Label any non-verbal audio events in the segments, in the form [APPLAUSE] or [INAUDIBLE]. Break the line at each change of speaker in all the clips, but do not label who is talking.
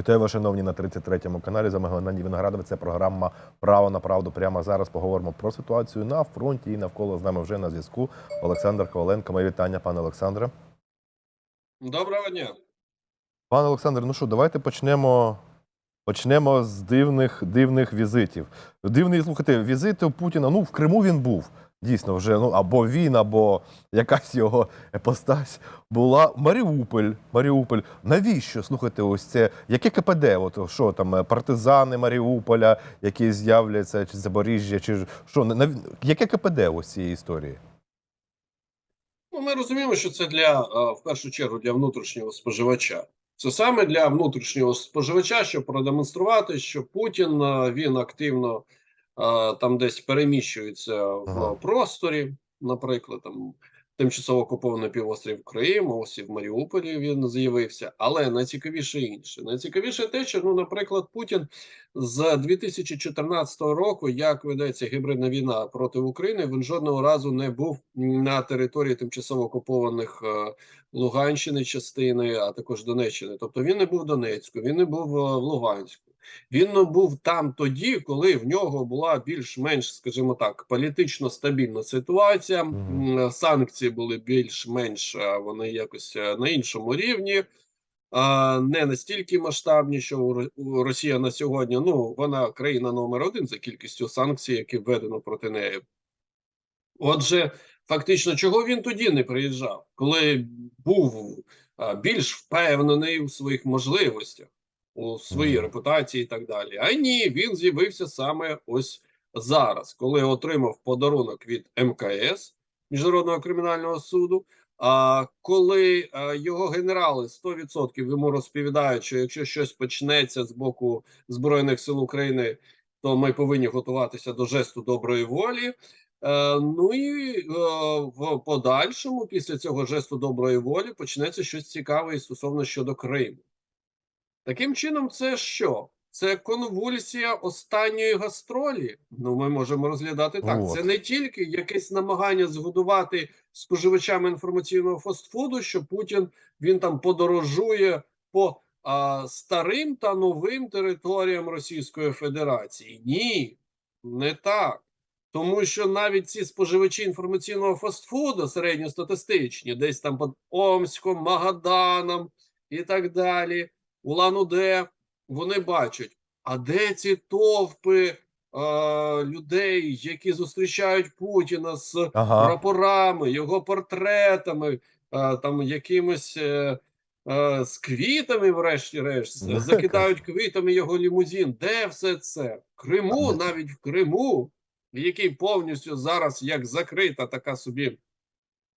Вітаю вас, шановні, на 33-му каналі. З вами Геннадій Це програма Право на правду. Прямо зараз поговоримо про ситуацію на фронті і навколо з нами вже на зв'язку. Олександр Коваленко. Моє вітання, пане Олександре.
Доброго дня.
Пане Олександре, ну що, давайте почнемо. Почнемо з дивних дивних візитів. Дивний, слухайте, візити у Путіна. Ну, в Криму він був. Дійсно, вже ну або він, або якась його епостась була. Маріуполь. Маріуполь. Навіщо? Слухайте, ось це яке КПД? От що там, е, партизани Маріуполя, які з'являться, чи Запоріжжя, чи що нав... яке КПД ось цієї історії?
Ну, ми розуміємо, що це для е, в першу чергу для внутрішнього споживача. Це саме для внутрішнього споживача, щоб продемонструвати, що Путін е, він активно там десь переміщується в просторі, наприклад, там тимчасово окупований півострів Крим, ось і в Маріуполі він з'явився. Але найцікавіше інше. Найцікавіше те, що ну, наприклад, Путін з 2014 року, як ведеться гібридна війна проти України, він жодного разу не був на території тимчасово окупованих е, Луганщини частини, а також Донеччини. Тобто він не був в Донецьку, він не був е, в Луганську. Він був там тоді, коли в нього була більш-менш, скажімо так, політично стабільна ситуація. Санкції були більш-менш е, вони якось е, на іншому рівні. Не настільки масштабні, що Росія на сьогодні ну вона країна номер один за кількістю санкцій, які введено проти неї. Отже, фактично, чого він тоді не приїжджав, коли був більш впевнений у своїх можливостях, у своїй репутації і так далі. А ні, він з'явився саме ось зараз, коли отримав подарунок від МКС Міжнародного кримінального суду. А коли а, його генерали 100% йому розповідають, що якщо щось почнеться з боку Збройних сил України, то ми повинні готуватися до жесту доброї волі. Е, ну і е, в подальшому, після цього жесту доброї волі, почнеться щось цікаве і стосовно щодо Криму. Таким чином, це що? Це конвульсія останньої гастролі. Ну, ми можемо розглядати так.
От.
Це не тільки якесь намагання згодувати споживачами інформаційного фастфуду, що Путін він там подорожує по а, старим та новим територіям Російської Федерації. Ні, не так. Тому що навіть ці споживачі інформаційного фастфуду середньостатистичні, десь там під Омськом, Магаданом і так далі, Улан-Удэ, вони бачать, а де ці товпи е, людей, які зустрічають Путіна з
Ага.
прапорами, його портретами, е, там якимось е, е, з квітами, врешті-решт, [LAUGHS] закидають квітами його лімузин. Де все це? В Криму, навіть в Криму, який повністю зараз як закрита така собі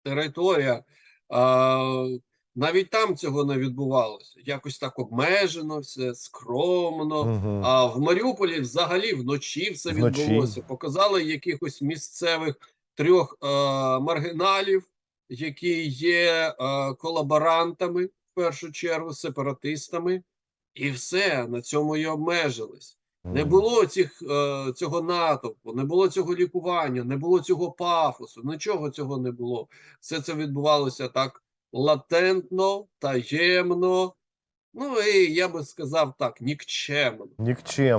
територія. Е, навіть там цього не відбувалося. Якось так обмежено, все скромно.
Мгм.
А в Маріуполі взагалі вночі все
Вночі.
відбулося. Показали якихось місцевих трьох е, маргіналів, які є е, колаборантами, в першу чергу, сепаратистами, і все на цьому і обмежились. Не було цих, е, цього натовпу, не було цього лікування, не було цього пафосу, нічого цього не було. Все це відбувалося так латентно, таємно. Ну і я би сказав так, нікчемно.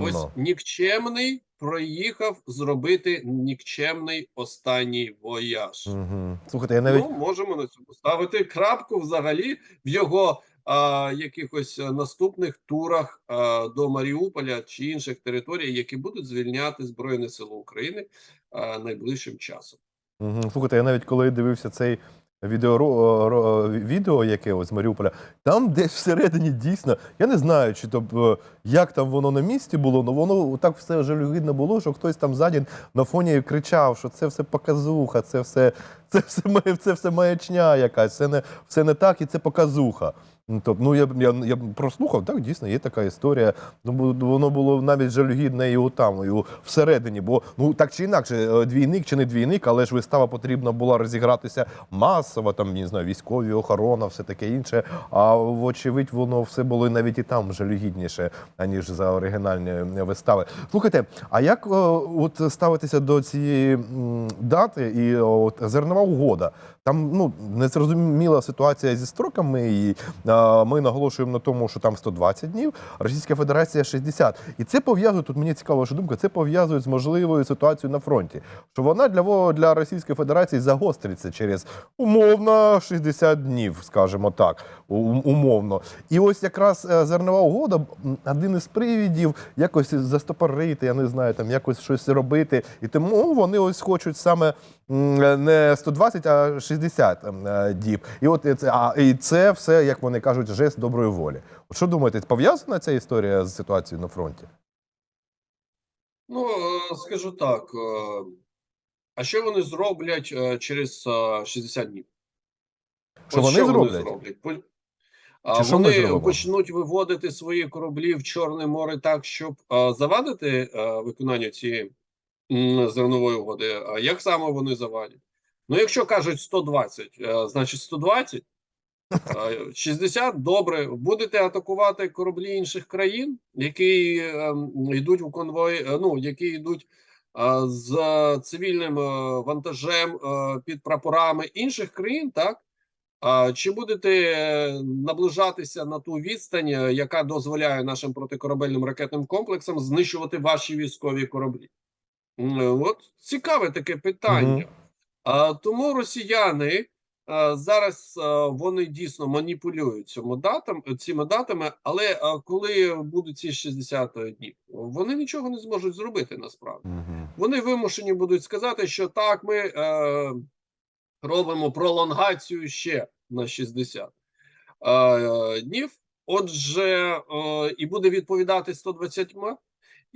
Ось нікчемний проїхав зробити нікчемний останній вояж.
Мгм. Слухайте, я навіть
Ну, можемо на цьому ставити крапку взагалі в його а, якихось наступних турах а, до Маріуполя чи інших територій, які будуть звільняти Збройні Сили України а, найближчим часом.
Мгм. Слухайте, я навіть коли дивився цей відео, відео яке з Маріуполя, там десь всередині дійсно, я не знаю, чи то е, як там воно на місці було, але воно так все жалюгідно було, що хтось там ззаді на фоні кричав, що це все показуха, це все, це все, це все маячня якась, це не, все не так і це показуха. Тобто, ну я, я, я прослухав, так дійсно є така історія. Ну воно було навіть жалюгідне і отам, і всередині. Бо ну так чи інакше, е, двійник чи не двійник, але ж вистава потрібна була розігратися масово, там не знаю, військові охорона, все таке інше. А вочевидь, воно все було навіть і там жалюгідніше, аніж за оригінальні е, вистави. Слухайте, а як е, от ставитися до цієї дати і от зернова угода? Там ну незрозуміла ситуація зі строками, і а, ми наголошуємо на тому, що там 120 днів, Російська Федерація 60. І це пов'язує тут. Мені цікава ваша думка. Це пов'язує з можливою ситуацією на фронті. Що вона для для Російської Федерації загостриться через умовно 60 днів, скажімо так, умовно. І ось якраз е, зернова угода один із привідів якось застопорити, я не знаю, там якось щось робити. І тому вони ось хочуть саме не 120, а 60 е, діб. І от це, а, і це все, як вони кажуть, жест доброї волі. От що думаєте, пов'язана ця історія з ситуацією на фронті?
Ну, е, скажу так. е, А що вони зроблять через е, 60 днів?
Що вони зроблять?
А
Чи що
вони почнуть виводити свої кораблі в Чорне море так, щоб е, завадити е, виконання цієї зернової угоди. А як саме вони завадять? Ну, якщо кажуть 120, е, значить 120. [LAUGHS] Е, 60 добре. Будете атакувати кораблі інших країн, які е, йдуть у конвої, е, ну які йдуть е, з цивільним е, вантажем е, під прапорами інших країн, так? Чи будете е, наближатися на ту відстань, е, яка дозволяє нашим протикорабельним ракетним комплексам знищувати ваші військові кораблі? Е, От цікаве таке питання. Тому росіяни зараз вони дійсно маніпулюють цьому датам, цими датами, але коли будуть ці 60 днів, вони нічого не зможуть зробити насправді. Вони вимушені будуть сказати, що так, ми е, робимо пролонгацію ще на 60 е, днів. Отже, е, і буде відповідати 120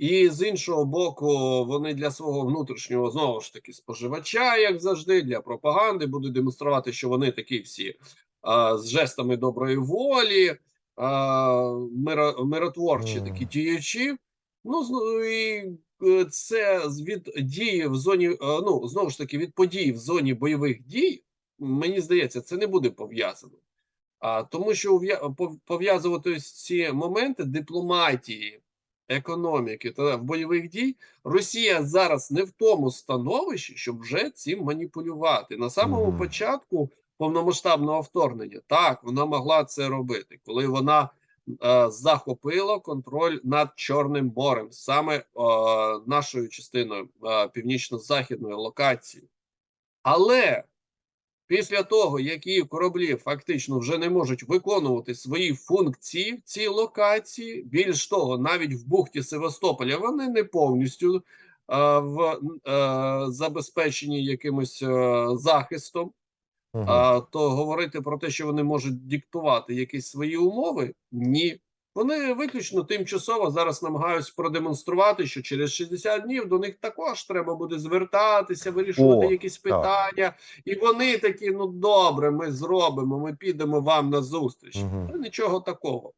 і з іншого боку, вони для свого внутрішнього знову ж таки споживача, як завжди, для пропаганди будуть демонструвати, що вони такі всі а, з жестами доброї волі, а, миро, миротворчі такі діячі. Ну і е, це від дії в зоні, е, ну знову ж таки, від подій в зоні бойових дій. Мені здається, це не буде пов'язано. А тому, що пов'язувати ці моменти дипломатії, економіки та бойових дій, Росія зараз не в тому становищі, щоб вже цим маніпулювати. На самому початку повномасштабного вторгнення так вона могла це робити, коли вона е, захопила контроль над Чорним морем, саме е, нашою частиною е, північно-західної локації. Але після того, як її кораблі фактично вже не можуть виконувати свої функції в цій локації, більш того, навіть в бухті Севастополя вони не повністю е, в е, забезпечені якимось е, захистом.
Мгм.
А, то говорити про те, що вони можуть диктувати якісь свої умови, ні. Вони виключно тимчасово зараз намагаються продемонструвати, що через 60 днів до них також треба буде звертатися, вирішувати
О,
якісь питання. І вони такі: ну добре, ми зробимо, ми підемо вам на зустріч. Та Нічого такого.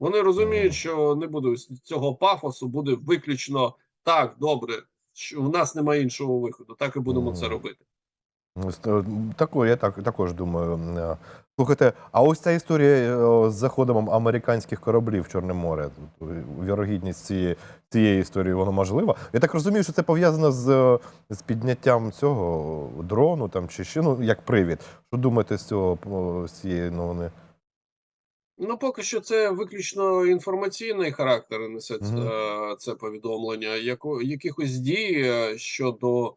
Вони розуміють, що не буде цього пафосу, буде виключно так, добре, що в нас немає іншого виходу. Так і будемо це робити.
Ось, е, я так також думаю. Е, Слухайте, а ось ця історія е, з заходом американських кораблів в Чорне море, е, вірогідність цієї, цієї історії, воно можливо. Я так розумію, що це пов'язано з, е, з підняттям цього дрону там чи ще ну як привід. Що думаєте з цього з цієї новини?
Ну, поки що це виключно інформаційний характер несе
Мгм.
е, це повідомлення. Яко, якихось дій щодо е,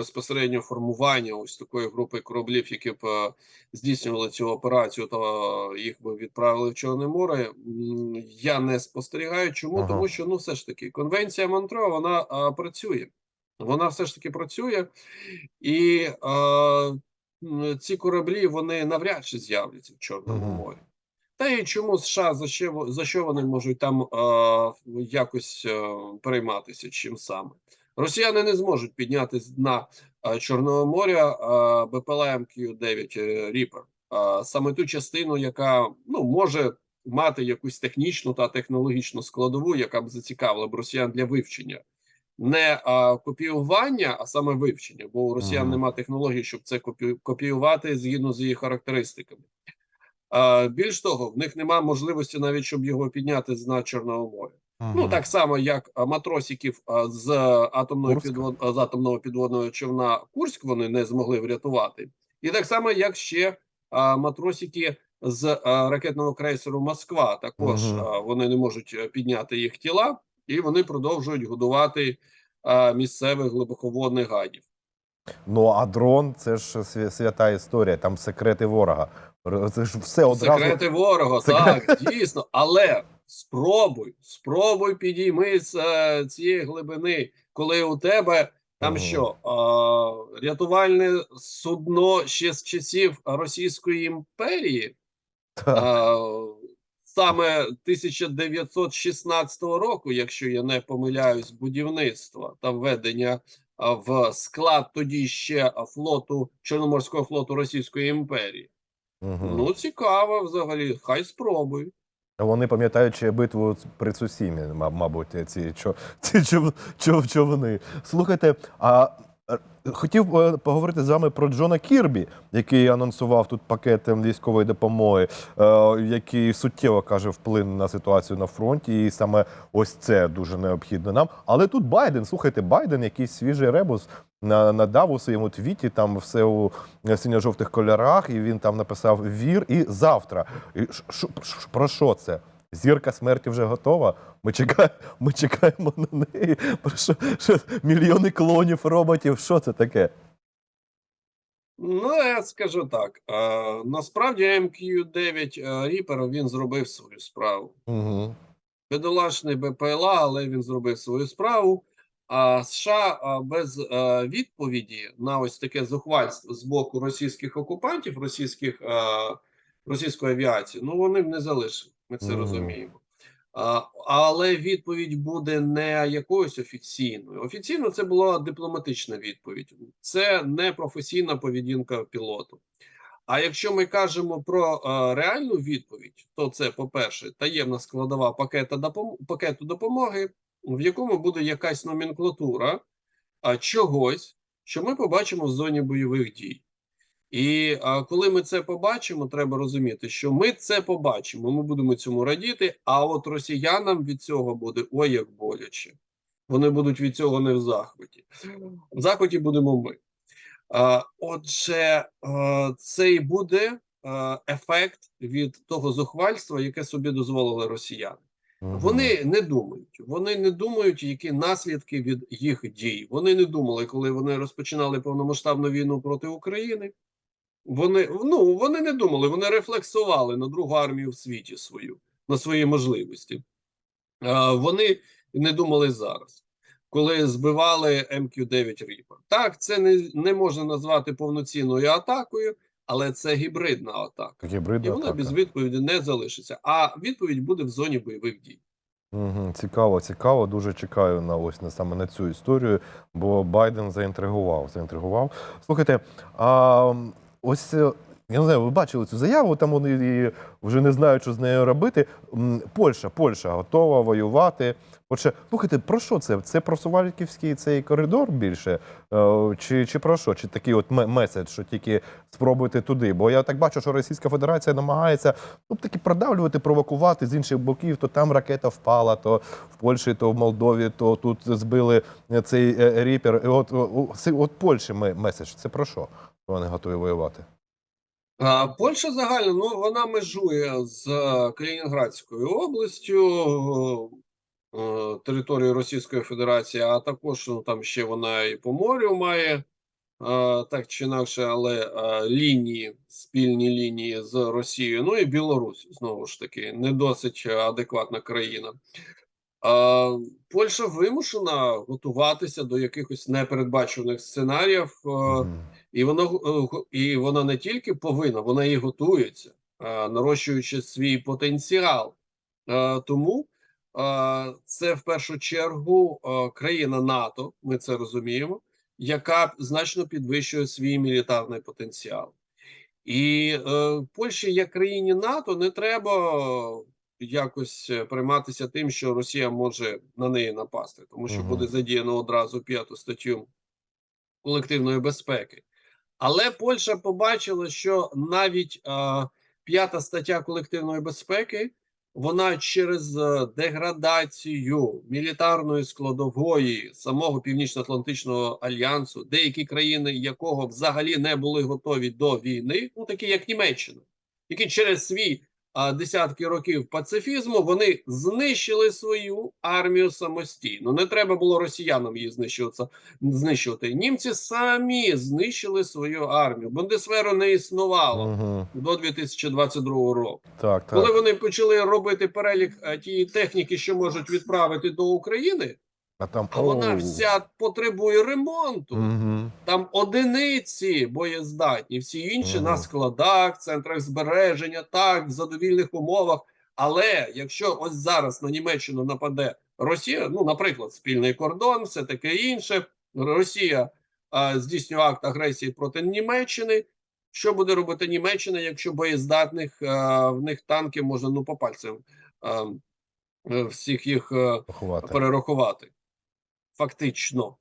безпосередньо формування ось такої групи кораблів, які б е, здійснювали цю операцію, то їх би відправили в Чорне море. Я не спостерігаю. Чому?
Ага.
Тому що ну все ж таки конвенція Монтрео вона е, працює. Вона все ж таки працює, і е, м, ці кораблі вони навряд чи з'являться в Чорному
Мгм.
морі. Та і чому США за що, за що вони можуть там е, якось е, перейматися? Чим саме? Росіяни не зможуть підняти з дна е, Чорного моря е, БПЛА МК-9 е, Ріпер. Е, саме ту частину, яка ну може мати якусь технічну та технологічну складову, яка б зацікавила б росіян для вивчення. Не а, копіювання, а саме вивчення, бо у росіян
Мгм.
немає технологій, щоб це копі- копіювати згідно з її характеристиками. А, більш того, в них немає можливості навіть, щоб його підняти з дна Чорного моря. Ну так само, як матросиків з атомної підвод... з атомного підводного човна Курськ вони не змогли врятувати, і так само, як ще матросики з ракетного крейсеру Москва. Також
Мгм.
а, вони не можуть е, підняти їх тіла, і вони продовжують годувати місцевих глибоководних гадів.
Ну а дрон це ж свята історія, там секрети ворога. Це ж все одразу.
Секрети ворога,
Секрет-
так, дійсно. Але спробуй, спробуй підійми з е, цієї глибини, коли у тебе там
Мгм.
що, а, рятувальне судно ще з часів Російської імперії, а, саме 1916 року, якщо я не помиляюсь, будівництва та введення в склад тоді ще флоту Чорноморського флоту Російської імперії.
Мгм.
Ну, цікаво взагалі, хай спробуй.
Вони пам'ятають битву при Цусімі, ма- мабуть, ці, чо, [LAUGHS] ці чов, чов, човни. Слухайте, а хотів е, поговорити з вами про Джона Кірбі, який анонсував тут пакет військової допомоги, е, який суттєво каже вплине на ситуацію на фронті, і саме ось це дуже необхідно нам. Але тут Байден, слухайте, Байден, якийсь свіжий ребус. на- Надав у своєму твіті там все у синьо-жовтих кольорах, і він там написав вір і завтра. Про що це? Зірка смерті вже готова. Ми чекаємо, [LAUGHS] ми чекаємо на неї. Про що, що мільйони клонів, роботів. Що це таке?
Ну, я скажу так. Е, насправді MQ-9 е, Reaper він зробив свою справу.
Угу.
Бідолашний БПЛА, але він зробив свою справу. А США без відповіді на ось таке зухвальство з боку російських окупантів, російських, російської авіації, ну вони б не залишили. Ми це
Мгм.
розуміємо. А, але відповідь буде не якоюсь офіційною. Офіційно це була дипломатична відповідь. Це не професійна поведінка пілоту. А якщо ми кажемо про е, реальну відповідь, то це, по-перше, таємна складова пакета допом- пакету допомоги, в якому буде якась номенклатура а, чогось, що ми побачимо в зоні бойових дій. І а, коли ми це побачимо, треба розуміти, що ми це побачимо, ми будемо цьому радіти. А от росіянам від цього буде ой як боляче. Вони будуть від цього не в захваті. В захваті будемо ми. А, Отже, е, це і буде е, ефект від того зухвальства, яке собі дозволили росіяни. Вони не думають. Вони не думають, які наслідки від їх дій. Вони не думали, коли вони розпочинали повномасштабну війну проти України. Вони ну вони не думали, вони рефлексували на другу армію в світі свою, на свої можливості. А, вони не думали зараз, коли збивали МК-9 Reaper. Так, це не, не можна назвати повноцінною атакою, але це гібридна атака. І вона
атака.
без відповіді не залишиться. А відповідь буде в зоні бойових дій.
Угу. Цікаво, цікаво. Дуже чекаю на ось на саме на цю історію, бо Байден заінтригував. Заінтригував. Слухайте, а ось е, я не знаю, ви бачили цю заяву, там вони і вже не знають, що з нею робити. Польща, Польща готова воювати. Отже, слухайте, про що це? Це про Сувальківський цей коридор більше? Е, Чи, чи про що? Чи такий от ме- меседж, що тільки спробуйте туди? Бо я так бачу, що Російська Федерація намагається ну, таки продавлювати, провокувати з інших боків. То там ракета впала, то в Польщі, то в Молдові, то тут збили цей е, ріпер. І от, от Польщі ме- меседж. Це про що? Вони готові воювати?
Польща загально ну вона межує з е, Калінінградською областю, е, територією Російської Федерації, а також ну, там ще вона і по морю має е, так чи інакше, але е, лінії, спільні лінії з Росією. Ну і Білорусь знову ж таки не досить адекватна країна. Польща вимушена готуватися до якихось непередбачуваних сценаріїв. е,
Мгм.
І воно е, і вона не тільки повинна, вона і готується, е, нарощуючи свій потенціал. Е, Тому це в першу чергу країна НАТО, ми це розуміємо, яка значно підвищує свій мілітарний потенціал. І Польщі, як країні НАТО, не треба якось прийматися тим, що Росія може на неї напасти, тому що
Мгм.
буде задіяно одразу п'яту статтю колективної безпеки. Але Польща побачила, що навіть е, п'ята стаття колективної безпеки вона через е, деградацію мілітарної складової самого Північно-Атлантичного альянсу, деякі країни якого взагалі не були готові до війни, ну такі як Німеччина, які через свій десятки років пацифізму вони знищили свою армію самостійно. Не треба було росіянам її знищувати. знищувати. Німці самі знищили свою армію. Бундесверу не існувало
Угу.
до 2022 року.
Так, так.
Коли вони почали робити перелік е, тієї техніки, що можуть відправити до України,
А там
а вона вся потребує ремонту.
Угу.
Там одиниці боєздатні, всі інші
Мгм.
на складах, центрах збереження, так, в задовільних умовах. Але якщо ось зараз на Німеччину нападе Росія, ну, наприклад, спільний кордон, все таке інше, Росія а, здійснює акт агресії проти Німеччини. Що буде робити Німеччина, якщо боєздатних а, в них танків можна ну по пальцям а, е, всіх їх е, перерахувати? Фактично.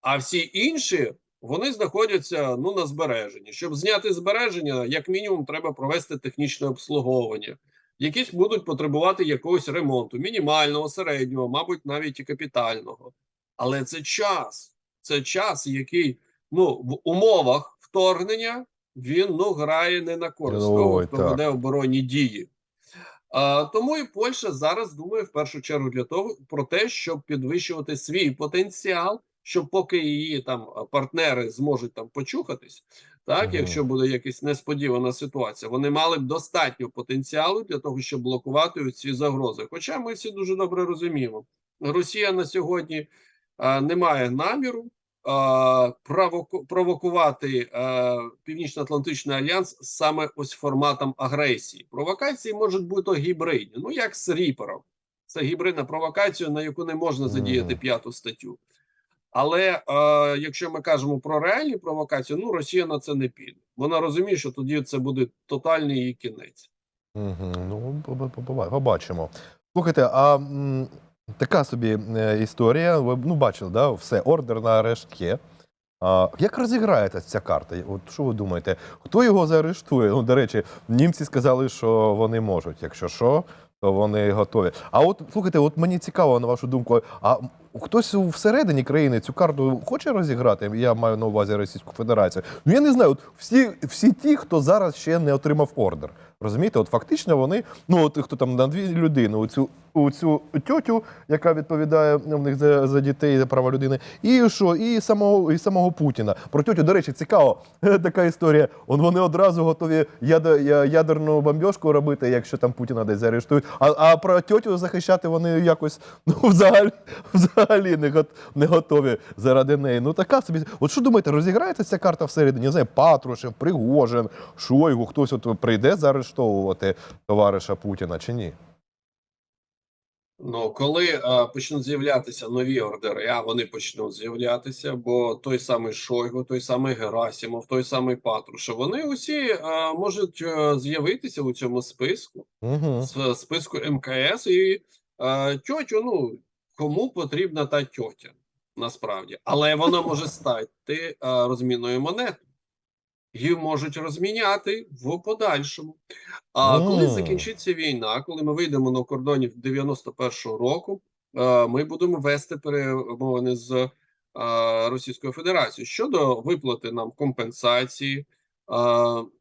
А всі інші вони знаходяться ну на збереженні. Щоб зняти збереження, як мінімум, треба провести технічне обслуговування. Якісь будуть потребувати якогось ремонту, мінімального, середнього, мабуть, навіть і капітального. Але це час. Це час, який ну в умовах вторгнення він ну грає не на користь того, хто веде оборонні дії. Тому і Польща зараз думає в першу чергу для того про те, щоб підвищувати свій потенціал, щоб поки її там партнери зможуть там почухатись, так
Мгм.
якщо буде якась несподівана ситуація, вони мали б достатньо потенціалу для того, щоб блокувати ці загрози. Хоча ми всі дуже добре розуміємо, Росія на сьогодні а, не має наміру провоку- провокувати Північно-Атлантичний альянс саме ось форматом агресії. Провокації можуть бути гібридні, ну як з Ріпером. Це гібридна провокація, на яку не можна задіяти п'яту статтю. Але е, якщо ми кажемо про реальні провокації, ну Росія на це не піде. Вона розуміє, що тоді це буде тотальний її кінець.
Угу. Ну, поб- поб- поб- побачимо. Слухайте, а така собі е, історія. Ви ну, бачили, да? все, ордер на арешт є. А, як розіграється ця карта? От що ви думаєте? Хто його заарештує? Ну, до речі, німці сказали, що вони можуть. Якщо що, то вони готові. А от слухайте, от мені цікаво на вашу думку, а хтось всередині країни цю карту хоче розіграти? Я маю на увазі Російську Федерацію. Ну я не знаю, от всі, всі ті, хто зараз ще не отримав ордер. Розумієте, от фактично вони, ну от хто там на дві людини, у цю тьотю, яка відповідає в них за, за дітей, за права людини, і що, і самого і самого Путіна. Про тьотю, до речі, цікаво, [LAUGHS] така історія. Он вони одразу готові ядерну бомбьошку робити, якщо там Путіна десь заарештують. А, а про тьотю захищати вони якось ну, взагалі, взагалі не, гот, не готові заради неї. Ну така собі. От що думаєте, розіграється ця карта всередині? Не знаю, Патрушев, Пригожин, Шойгу, хтось от прийде заарештовувати товариша Путіна чи ні?
Ну, коли е, почнуть з'являтися нові ордери, а вони почнуть з'являтися, бо той самий Шойгу, той самий Герасимов, той самий Патрушев, вони усі е, можуть е, з'явитися у цьому списку.
Угу.
з списку МКС і е, тьотю, ну кому потрібна та тьотя насправді, але вона може стати е, розмінною монетою. Її можуть розміняти в подальшому. А
Мгм.
коли закінчиться війна, коли ми вийдемо на кордонів 91-го року, е, ми будемо вести перемовини з е, Російською Федерацією щодо виплати нам компенсації,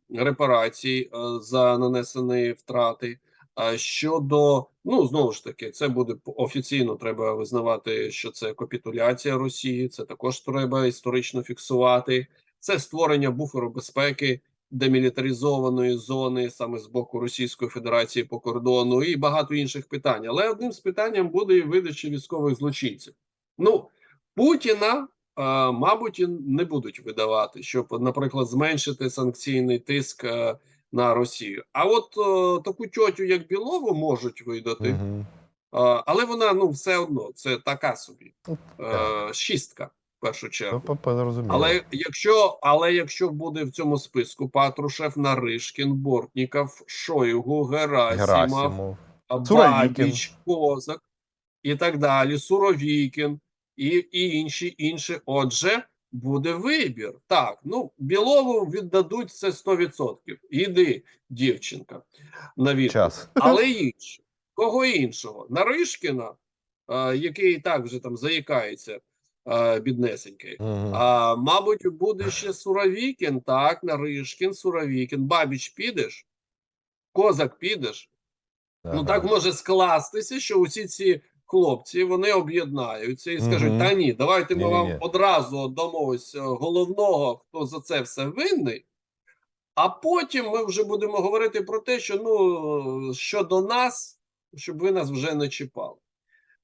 репарацій за нанесені втрати. А щодо, ну знову ж таки, це буде офіційно. Треба визнавати, що це капітуляція Росії. Це також треба історично фіксувати. Це створення буферу безпеки демілітаризованої зони саме з боку Російської Федерації по кордону і багато інших питань. Але одним з питанням буде і видача військових злочинців. Ну Путіна. Мабуть, не будуть видавати, щоб, наприклад, зменшити санкційний тиск е, на Росію. А от е, таку тьотю, як Білову, можуть видати,
Угу.
е, але вона ну все одно це така собі
Ну,
е, шістка в першу чергу.
Зрозуміло.
Але якщо, але якщо буде в цьому списку Патрушев, Наришкін, Бортніков, Шойгу, Герасимов,
Герасимов.
Бабіч, Козак і так далі, Суровікін і, і інші, інші. Отже, буде вибір. Так, ну Білову віддадуть це 100%. Іди, дівчинка, на.
Час.
Але інше. Кого іншого? Наришкіна, е, який і так вже там заїкається е, біднесенький.
Мгм.
А, мабуть, буде ще Суровікін, так, Наришкін, Суровікін. Бабіч підеш? Козак підеш? Ну так може скластися, що усі ці хлопці вони об'єднаються і скажуть:
Мгм.
та ні, давайте ми вам
Ні-ні-ні.
одразу дамо ось е, головного, хто за це все винний. А потім ми вже будемо говорити про те, що ну щодо нас, щоб ви нас вже не чіпали.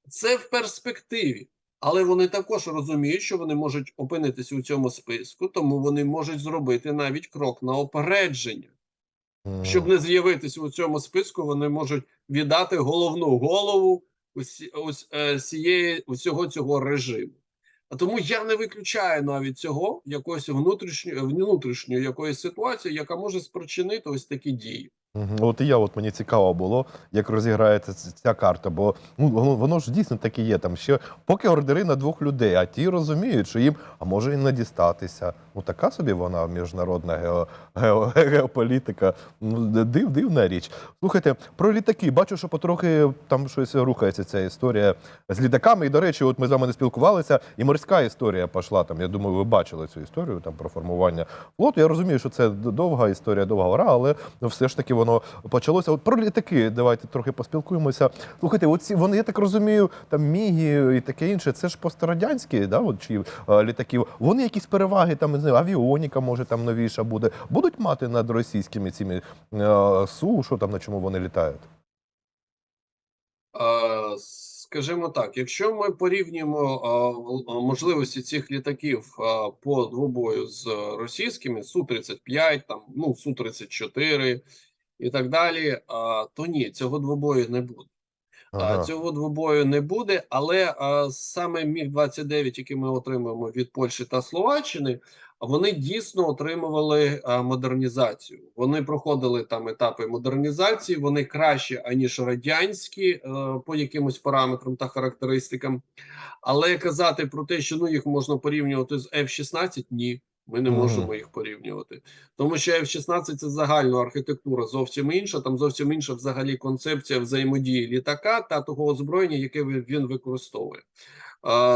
Це в перспективі. Але вони також розуміють, що вони можуть опинитися у цьому списку, тому вони можуть зробити навіть крок на опередження. Щоб не з'явитися у цьому списку, вони можуть віддати головну голову усі, ось, е, усього цього режиму. А тому я не виключаю навіть цього якоїсь внутрішньої внутрішньої якоїсь ситуації, яка може спричинити ось такі дії.
Мгм. От і я, от мені цікаво було, як розіграється ця карта, бо ну воно, ж дійсно таки є. Там ще поки ордери на двох людей, а ті розуміють, що їм а може і не дістатися. Ну така собі вона міжнародна гео, гео, геополітика. Ну, див, дивна річ. Слухайте, про літаки. Бачу, що потрохи там щось рухається ця історія з літаками. І до речі, от ми з вами не спілкувалися, і морська історія пішла. Там я думаю, ви бачили цю історію там про формування флоту. Я розумію, що це довга історія, довга гора, але все ж таки воно почалося. От про літаки, давайте трохи поспілкуємося. Слухайте, оці вони, я так розумію, там міги і таке інше. Це ж пострадянські, да, от, чи е, літаків. Вони якісь переваги, там знаю, авіоніка, може там новіша буде. Будуть мати над російськими цими е, су, що там на чому вони літають?
Е, Скажімо так, якщо ми порівнюємо е, можливості цих літаків по двобою з російськими Су-35, там ну Су-34 і так далі, то ні, цього двобою не буде. А,
Ага.
Цього двобою не буде, але а, саме міг 29 який ми отримуємо від Польщі та Словаччини, вони дійсно отримували а, модернізацію. Вони проходили там етапи модернізації. Вони краще аніж радянські е, по якимось параметрам та характеристикам. Але казати про те, що ну їх можна порівнювати з F-16, ні. Ми не можемо їх порівнювати, тому що F-16 – це загальна архітектура зовсім інша. Там зовсім інша взагалі концепція взаємодії літака та того озброєння, яке він використовує.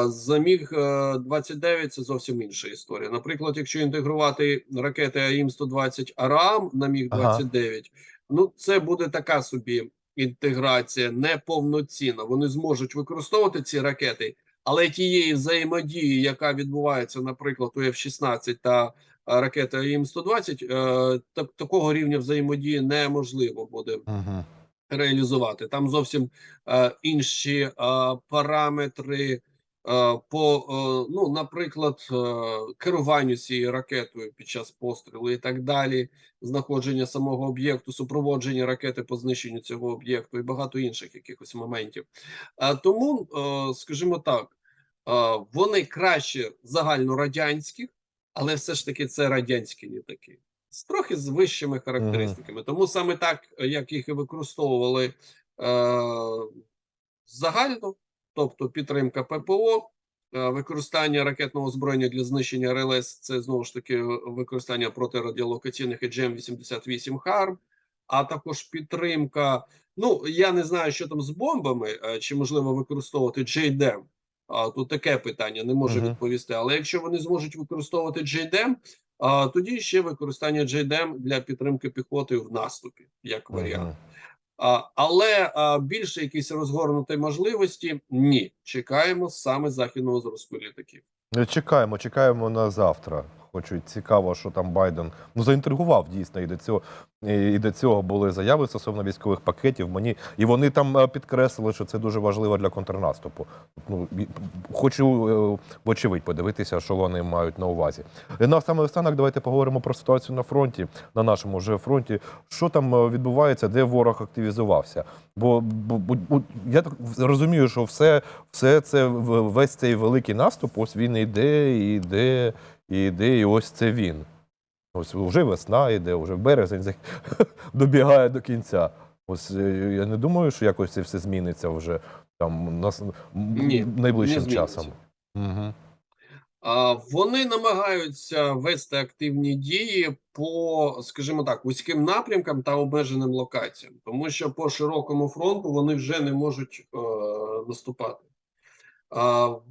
За міг е, 29 це зовсім інша історія. Наприклад, якщо інтегрувати ракети АІМ-120 АРАМ на міг 29, ну це буде така собі інтеграція неповноцінна. Вони зможуть використовувати ці ракети, але тієї взаємодії, яка відбувається, наприклад, у F-16 та е, ракети АІМ-120, е, так, такого рівня взаємодії неможливо буде
Угу.
реалізувати. Там зовсім е, інші параметри по, ну, наприклад, керуванню цією ракетою під час пострілу і так далі, знаходження самого об'єкту, супроводження ракети по знищенню цього об'єкту і багато інших якихось моментів. Тому, скажімо так, вони краще загальнорадянських, але все ж таки це радянські літаки з трохи з вищими характеристиками. Тому саме так, е, як їх і використовували е, загально, тобто підтримка ППО, е, використання ракетного озброєння для знищення РЛС, це знову ж таки е, використання протирадіолокаційних і GM-88 HARM, а також підтримка. Ну я не знаю, що там з бомбами, е, чи можливо використовувати JDAM. А тут таке питання не можу
Мгм.
відповісти. Але якщо вони зможуть використовувати JDM, а тоді ще використання JDM для підтримки піхоти в наступі, як варіант. А, але а, більше якісь розгорнуті можливості ні. Чекаємо саме західного зразку літаків.
Чекаємо, чекаємо на завтра. Хочу цікаво, що там Байден ну заінтригував дійсно. І до цього і до цього були заяви стосовно військових пакетів. Мені і вони там е, підкреслили, що це дуже важливо для контрнаступу. Ну хочу е, вочевидь подивитися, що вони мають на увазі. І на саме останок давайте поговоримо про ситуацію на фронті, на нашому вже фронті. Що там е, відбувається, де ворог активізувався? Бо, бо, бо, я так розумію, що все, все це весь цей великий наступ, ось він іде, і йде, і йде, і ось це він. Ось вже весна йде, вже березень [LAUGHS] добігає до кінця. Ось е, я не думаю, що якось це все зміниться вже там нас
Ні,
найближчим
не
часом. Угу.
А, Вони намагаються вести активні дії по, скажімо так, вузьким напрямкам та обмеженим локаціям, тому що по широкому фронту вони вже не можуть е, наступати.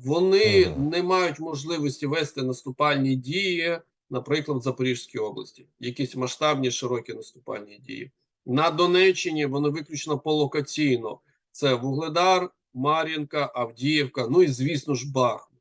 Вони не мають можливості вести наступальні дії, наприклад, в Запорізькій області, якісь масштабні широкі наступальні дії. На Донеччині вони виключно полокаційно. Це Вугледар, Мар'їнка, Авдіївка, ну і звісно ж Бахмут.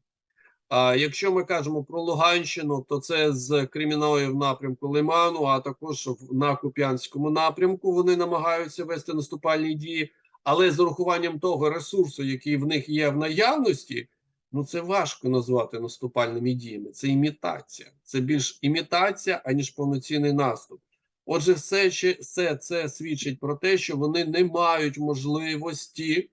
А якщо ми кажемо про Луганщину, то це з Кремінної в напрямку Лиману, а також на Куп'янському напрямку вони намагаються вести наступальні дії, але з урахуванням того ресурсу, який в них є в наявності, ну це важко назвати наступальними діями. Це імітація. Це більш імітація, аніж повноцінний наступ. Отже, все, ще- все це свідчить про те, що вони не мають можливості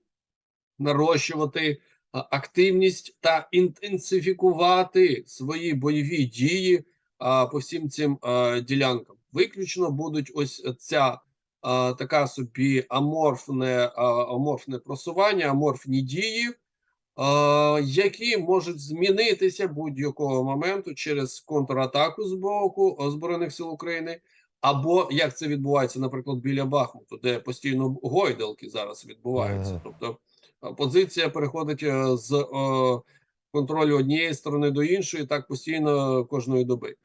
нарощувати активність та інтенсифікувати свої бойові дії а, по всім цим а, ділянкам. Виключно будуть ось ця така собі аморфне, аморфне просування, аморфні дії, які можуть змінитися будь-якого моменту через контратаку з боку Збройних сил України. Або як це відбувається, наприклад, біля Бахмуту, де постійно гойдалки зараз відбуваються. Тобто позиція переходить е, з е, контролю однієї сторони до іншої, так постійно кожної доби.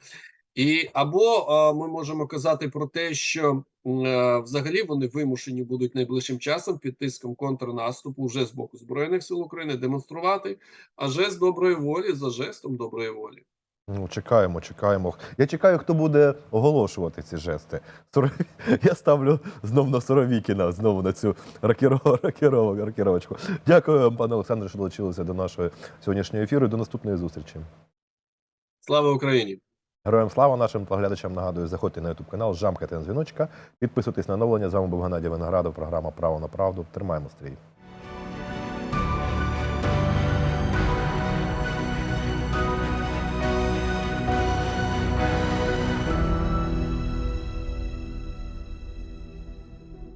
І або ми можемо казати про те, що е, взагалі вони вимушені будуть найближчим часом під тиском контрнаступу вже з боку збройних сил України демонструвати, а жест доброї волі за жестом доброї волі.
Ну, чекаємо, чекаємо. Я чекаю, хто буде оголошувати ці жести. [LAUGHS] Я ставлю знов на Соровікіна, знову на цю ракіро- ракіро- ракіровочку. Дякую, вам, пане Олександре, що долучилися до нашої сьогоднішньої ефіру. До наступної зустрічі.
Слава Україні!
Героям слава нашим глядачам нагадую, заходьте на ютуб канал, жамкайте на дзвіночка, підписуйтесь на оновлення. З вами був Геннадій Виноградов, програма Право на правду. Тримаємо стрій.